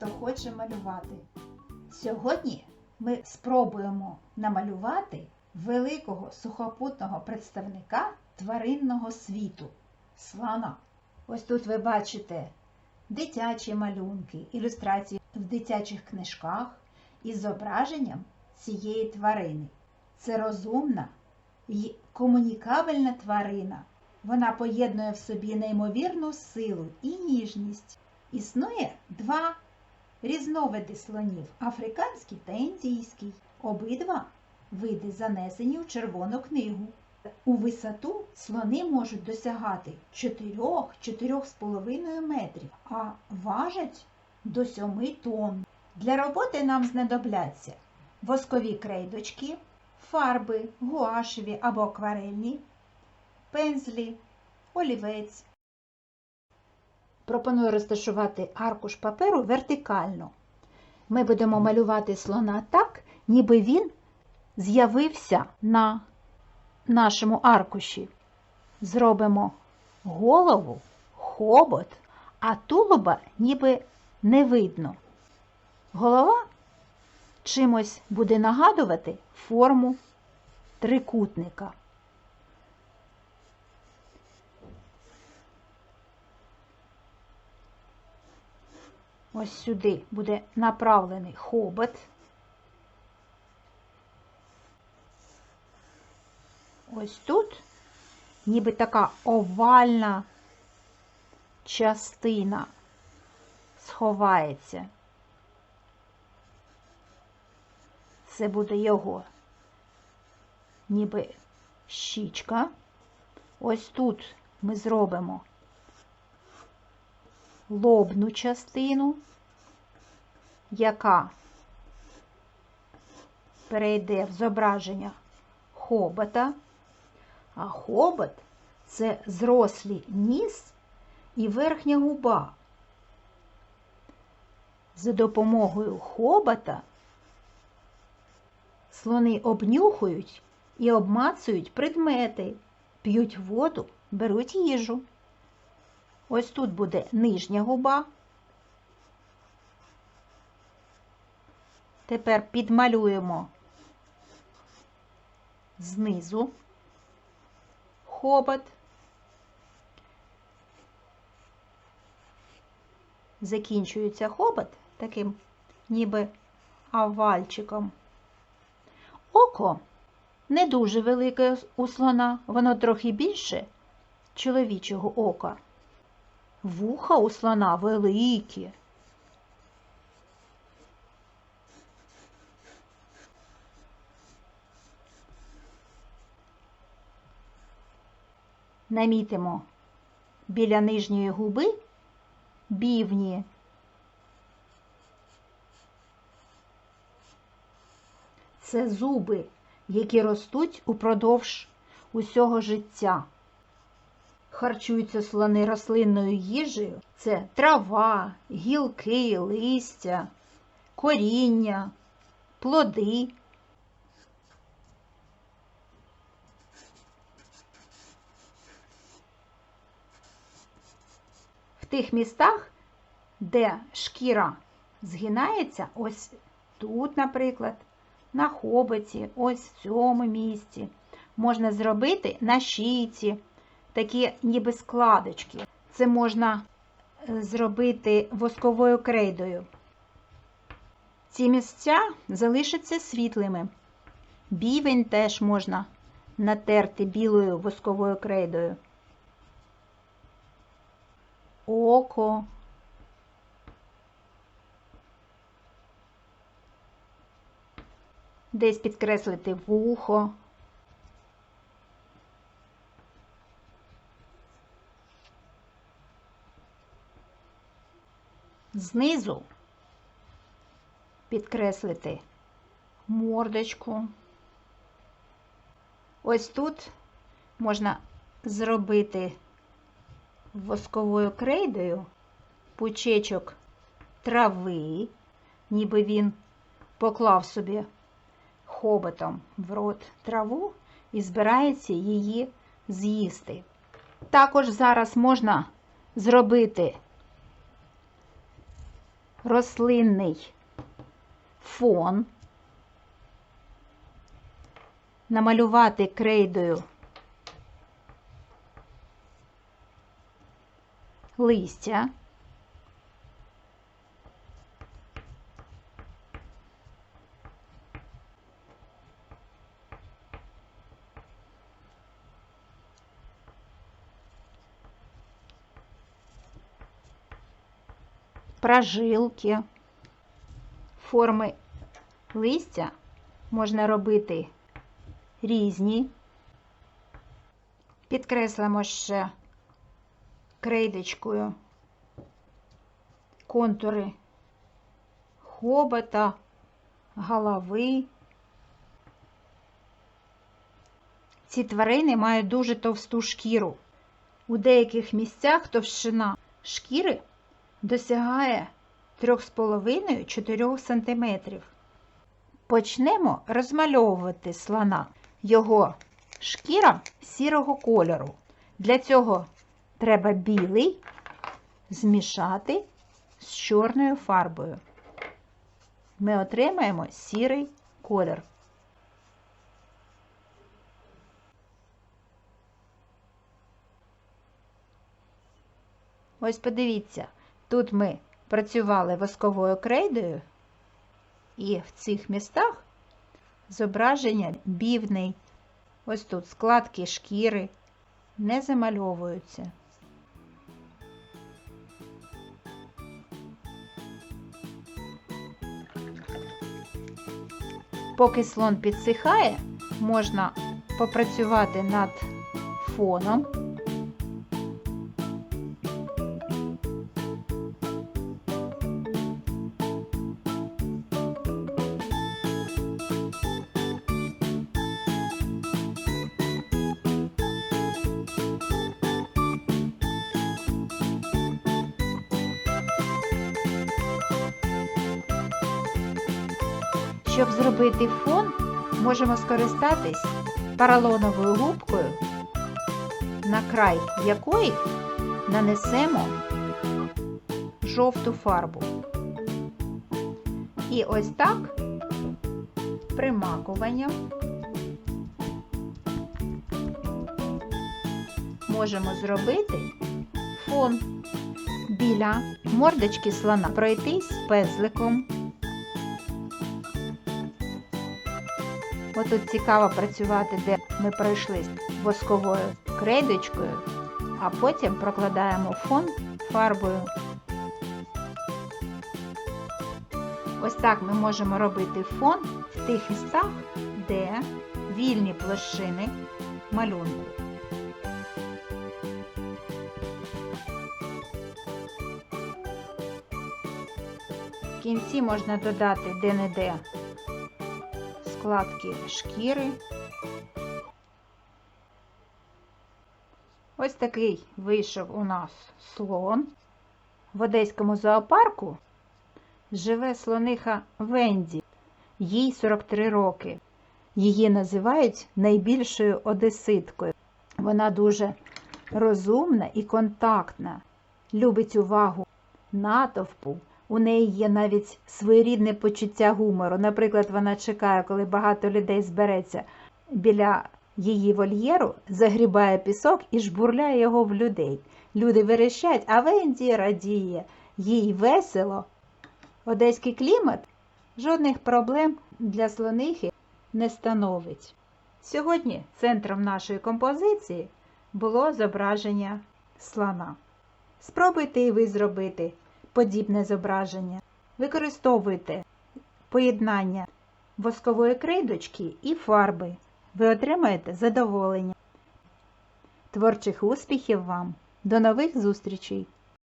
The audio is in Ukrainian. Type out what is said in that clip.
хто хоче малювати. Сьогодні ми спробуємо намалювати великого сухопутного представника тваринного світу слона. Ось тут ви бачите дитячі малюнки, ілюстрації в дитячих книжках із зображенням цієї тварини. Це розумна і комунікабельна тварина. Вона поєднує в собі неймовірну силу і ніжність. Існує два різновиди слонів африканський та індійський. Обидва види занесені в Червону книгу. У висоту слони можуть досягати 4-4,5 метрів, а важать до 7 тонн. Для роботи нам знадобляться воскові крейдочки, фарби, гуашеві або акварельні, пензлі, олівець. Пропоную розташувати аркуш паперу вертикально. Ми будемо малювати слона так, ніби він з'явився на нашому аркуші. Зробимо голову, хобот, а тулуба ніби не видно. Голова чимось буде нагадувати форму трикутника. Ось сюди буде направлений хобот. Ось тут ніби така овальна частина сховається. Це буде його ніби щічка. Ось тут ми зробимо лобну частину, яка перейде в зображення хобота, а хобот це зрослий ніс і верхня губа. За допомогою хобота слони обнюхують і обмацують предмети, п'ють воду, беруть їжу. Ось тут буде нижня губа. Тепер підмалюємо знизу хобот. Закінчується хобот таким ніби овальчиком. Око не дуже велике у слона, воно трохи більше чоловічого ока. Вуха у слона великі. Намітимо біля нижньої губи бівні. Це зуби, які ростуть упродовж усього життя. Харчуються слони рослинною їжею. Це трава, гілки, листя, коріння, плоди. В тих містах, де шкіра згинається, ось тут, наприклад, на хоботі, ось в цьому місці, можна зробити на шийці такі ніби складочки. Це можна е, зробити восковою крейдою. Ці місця залишаться світлими. Бівень теж можна натерти білою восковою крейдою. Око. Десь підкреслити вухо. Знизу підкреслити мордочку. Ось тут можна зробити восковою крейдою пучечок трави, ніби він поклав собі хоботом в рот траву і збирається її з'їсти. Також зараз можна зробити рослинний фон, намалювати крейдою листя. Прожилки, форми листя можна робити різні. Підкреслимо ще крейдочкою контури хобота, голови. Ці тварини мають дуже товсту шкіру. У деяких місцях товщина шкіри досягає 3,5-4 см. Почнемо розмальовувати слона. Його шкіра сірого кольору. Для цього треба білий змішати з чорною фарбою. Ми отримаємо сірий колір. Ось подивіться, тут ми працювали восковою крейдою, і в цих містах зображення бівний. Ось тут складки шкіри не замальовуються. Поки слон підсихає, можна попрацювати над фоном. Щоб зробити фон, можемо скористатись поролоновою губкою, на край якої нанесемо жовту фарбу. І ось так примакуванням можемо зробити фон біля мордочки слона, пройтись пензликом. Отут цікаво працювати, де ми пройшли восковою крейдочкою, а потім прокладаємо фон фарбою. Ось так ми можемо робити фон в тих містах, де вільні площини малюнку. В кінці можна додати де-не-де складки шкіри. Ось такий вийшов у нас слон. В Одеському зоопарку живе слониха Венді, їй 43 роки. Її називають найбільшою одеситкою. Вона дуже розумна і контактна, любить увагу натовпу. У неї є навіть своєрідне почуття гумору. Наприклад, вона чекає, коли багато людей збереться біля її вольєру, загрібає пісок і жбурляє його в людей. Люди верещать, а Венді радіє, їй весело. Одеський клімат жодних проблем для слонихи не становить. Сьогодні центром нашої композиції було зображення слона. Спробуйте і ви зробити подібне зображення. Використовуйте поєднання воскової крейдочки і фарби. Ви отримаєте задоволення. Творчих успіхів вам! До нових зустрічей!